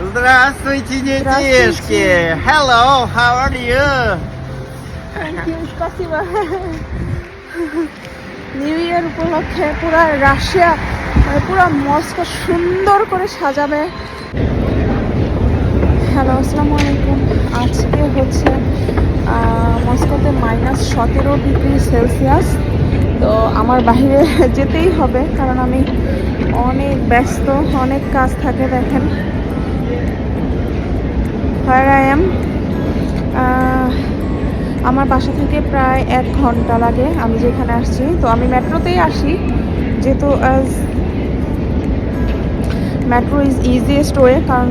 Здравствуйте, Здравствуйте. детишки! Hello, how are you? Thank you স্পাসিবা new year উপলক্ষে পুরা Russia মানে পুরা মস্কো সুন্দর করে সাজাবে হ্যালো আসসালামু আলাইকুম আজকে হচ্ছে আহ, মস্কোতে মাইনাস সতেরো ডিগ্রি সেলসিয়াস তো আমার বাইরে যেতেই হবে কারণ আমি অনেক ব্যস্ত অনেক কাজ থাকে দেখেন হোয়ার আমার বাসা থেকে প্রায় এক ঘণ্টা লাগে আমি যেখানে আসছি। তো আমি মেট্রোতেই আসি, যেহেতু মেট্রো ইজ ইজিয়েস্ট ওয়ে কারণ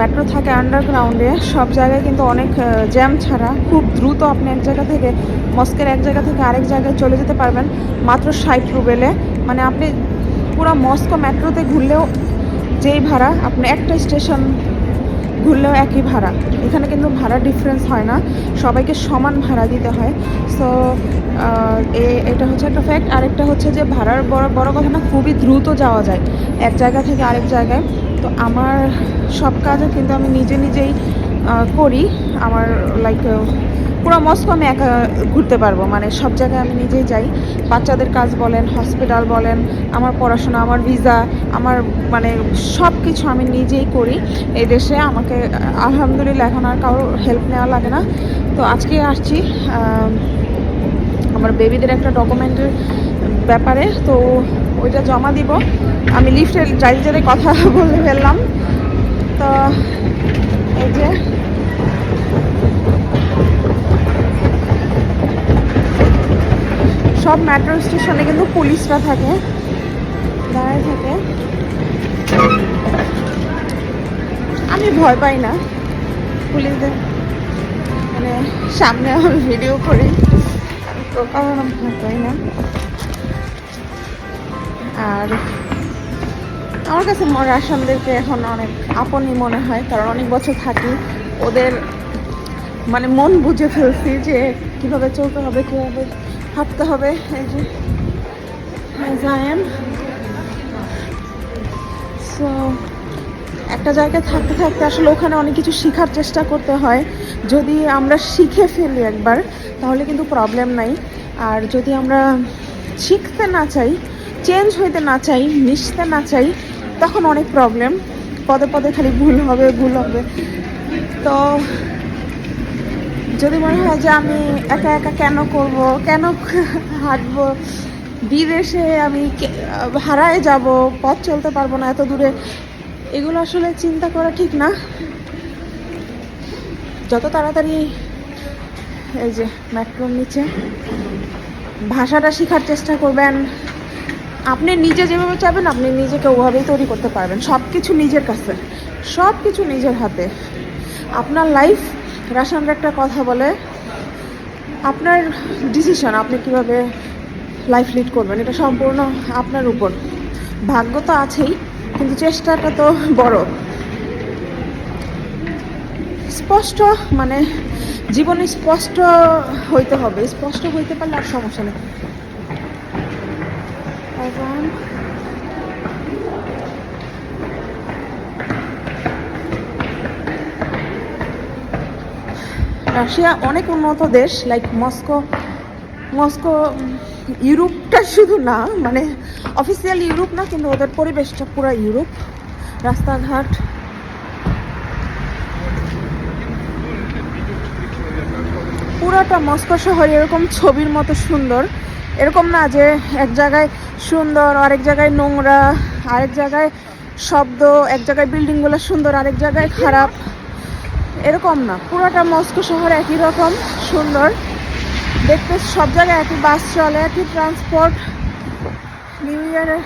মেট্রো থাকে আন্ডারগ্রাউন্ডে সব জায়গায় কিন্তু অনেক জ্যাম ছাড়া। খুব দ্রুত আপনি এক জায়গা থেকে মস্কের এক জায়গা থেকে আরেক জায়গায় চলে যেতে পারবেন, মাত্র ষাট রুবেলে। মানে আপনি পুরো মস্কো মেট্রোতে ঘুরলেও যেই ভাড়া, আপনি একটা স্টেশন ঘুরলেও একই ভাড়া। এখানে কিন্তু ভাড়া ডিফারেন্স হয় না। সবাইকে সমান ভাড়া দিতে হয়। সো এটা হচ্ছে একটা ফ্যাক্ট আরেকটা হচ্ছে যে ভাড়ার বড় বড় কথা না, খুবই দ্রুত যাওয়া যায়। এক জায়গা থেকে আরেক জায়গায়। তো আমার সব কাজও কিন্তু আমি নিজে নিজেই করি। আমার লাইক পুরো মস্কো আমি একা ঘুরতে পারব। মানে সব জায়গায় আমি নিজেই যাই। বাচ্চাদের কাজ বলেন হসপিটাল বলেন, আমার পড়াশোনা, আমার ভিসা আমার মানে সব কিছু আমি নিজেই করি। এই দেশে আমাকে, আলহামদুলিল্লাহ, এখন আর কারোর হেল্প নেওয়া লাগে না। তো আজকে আসছি আমার বেবিদের একটা ডকুমেন্টের ব্যাপারে। তো ওইটা জমা দিব। আমি লিফটে যাইতে যাতে কথা বলে ফেললাম। তো এই যে সব মেট্রো স্টেশনে কিন্তু পুলিশরা থাকে। দাঁড়ায় থাকে। আমি ভয় পাই না পুলিশদের। মানে সামনে আমি ভিডিও করি। তো কারণ আমি ভয় পাই না। আর আমার কাছে রাশানদেরকে এখন অনেক আপনই মনে হয়, কারণ অনেক বছর থাকি ওদের মানে মন বুঝে ফেলছি যে কীভাবে চলতে হবে, কীভাবে হাঁটতে হবে। এই যে সো একটা জায়গায় থাকতে থাকতে আসলে ওখানে অনেক কিছু শেখার চেষ্টা করতে হয়। যদি আমরা শিখে ফেলি একবার, তাহলে কিন্তু প্রবলেম নাই। আর যদি আমরা শিখতে না চাই চেঞ্জ হইতে না চাই, মিশতে না চাই তখন অনেক প্রবলেম পদে পদে খালি ভুল হবে ভুল হবে। তো যদি মনে হয় যে আমি একা একা কেন করব, কেন হাঁটবো, বিদেশে আমি হারায় যাব, পথ চলতে পারব না এত দূরে, এগুলো আসলে চিন্তা করা ঠিক না। যত তাড়াতাড়ি এই যে মেট্রোর নিচে, ভাষাটা শেখার চেষ্টা করবেন আপনি নিজে যেভাবে চাবেন আপনি নিজেকে ওভাবেই তৈরি করতে পারবেন। সব কিছু নিজের কাছে। সব কিছু নিজের হাতে। আপনার লাইফ রাসানরা একটা কথা বলে, আপনার ডিসিশন আপনি কীভাবে লাইফ লিড করবেন, এটা সম্পূর্ণ আপনার উপর। ভাগ্য তো আছেই, কিন্তু চেষ্টাটা তো বড়। স্পষ্ট মানে জীবনে স্পষ্ট হইতে হবে। স্পষ্ট হইতে পারলে আর সমস্যা নেই। এখন রাশিয়া অনেক উন্নত দেশ লাইক মস্কো মস্কো, ইউরোপটা শুধু না মানে অফিসিয়াল ইউরোপ না, কিন্তু ওদের পরিবেশটা পুরো ইউরোপ। রাস্তাঘাট। পুরাটা মস্কো শহর এরকম ছবির মতো সুন্দর। এরকম না যে এক জায়গায় সুন্দর, আরেক জায়গায় নোংরা, আরেক জায়গায় শব্দ, এক জায়গায় বিল্ডিংগুলো সুন্দর, আরেক জায়গায় খারাপ। এরকম না। পুরোটা মস্কো শহর একই রকম, সুন্দর। দেখতে সব জায়গায় একই, বাস চলে, একই ট্রান্সপোর্ট নিউ ইয়ারে